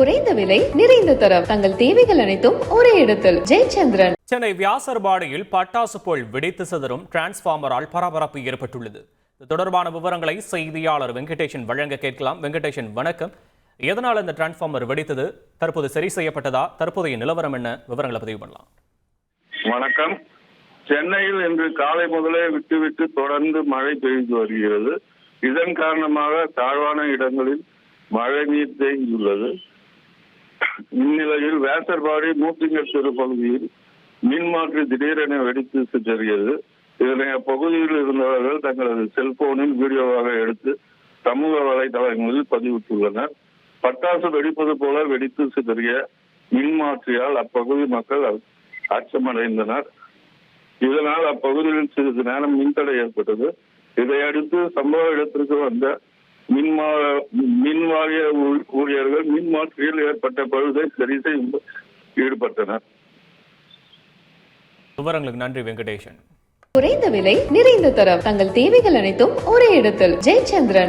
குறைந்த விலை நிறைந்த தரம். தங்கள் தேவைகள் அனைத்தும் ஒரே இடத்தில். ஜெயச்சந்திரன். சென்னை வியாசர்பாடியில் பட்டாசு போல் வெடித்து சிதறும் டிரான்ஸ்பார்மரால் பரபரப்பு ஏற்பட்டுள்ளது. இது தொடர்பான விவரங்களை செய்தியாளர் வெங்கடேஷன் வழங்க கேட்கலாம். வெங்கடேஷன் வணக்கம். எதனால் இந்த டிரான்ஸ்பார்மர் வெடித்தது? தற்போது சரி செய்யப்பட்டதா? தற்போதைய நிலவரம் என்ன? விவரங்களை பதிவு பண்ணலாம். வணக்கம். சென்னையில் இன்று காலை முதலே விட்டு விட்டு தொடர்ந்து மழை பெய்து வருகிறது. இதன் காரணமாக தாழ்வான இடங்களில் மழை நீர் தேங்கியுள்ளது. இந்நிலையில் வேசர்பாடி மூத்திங்கர் சிறு பகுதியில் மின்மாற்றி திடீரென வெடித்து சிதறியது இதனை அப்பகுதியில் இருந்தவர்கள் தங்களது செல்போனில் வீடியோவாக எடுத்து சமூக வலைதளங்களில் பதிவிட்டுள்ளனர். பட்டாசு வெடிப்பது போல வெடித்து சிதறிய மின்மாற்றியால் அப்பகுதி மக்கள் அச்சமடைந்தனர். இதனால் அப்பகுதியில் சிறிது நேரம் மின்தடை ஏற்பட்டது. இதையடுத்து சம்பவ இடத்திற்கு வந்த மின்மா மின் வாரிய ஊ- ஊழியர்கள் மின் மாற்றியில் ஏற்பட்ட பழுதை சரி செய்ய ஈடுபட்டனர். விவரங்களுக்கு நன்றி வெங்கடேஷன். குறைந்த விலை நிறைந்த தரம். தங்கள் தேவைகள் அனைத்தும் ஒரே இடத்தில். ஜெயச்சந்திரன்.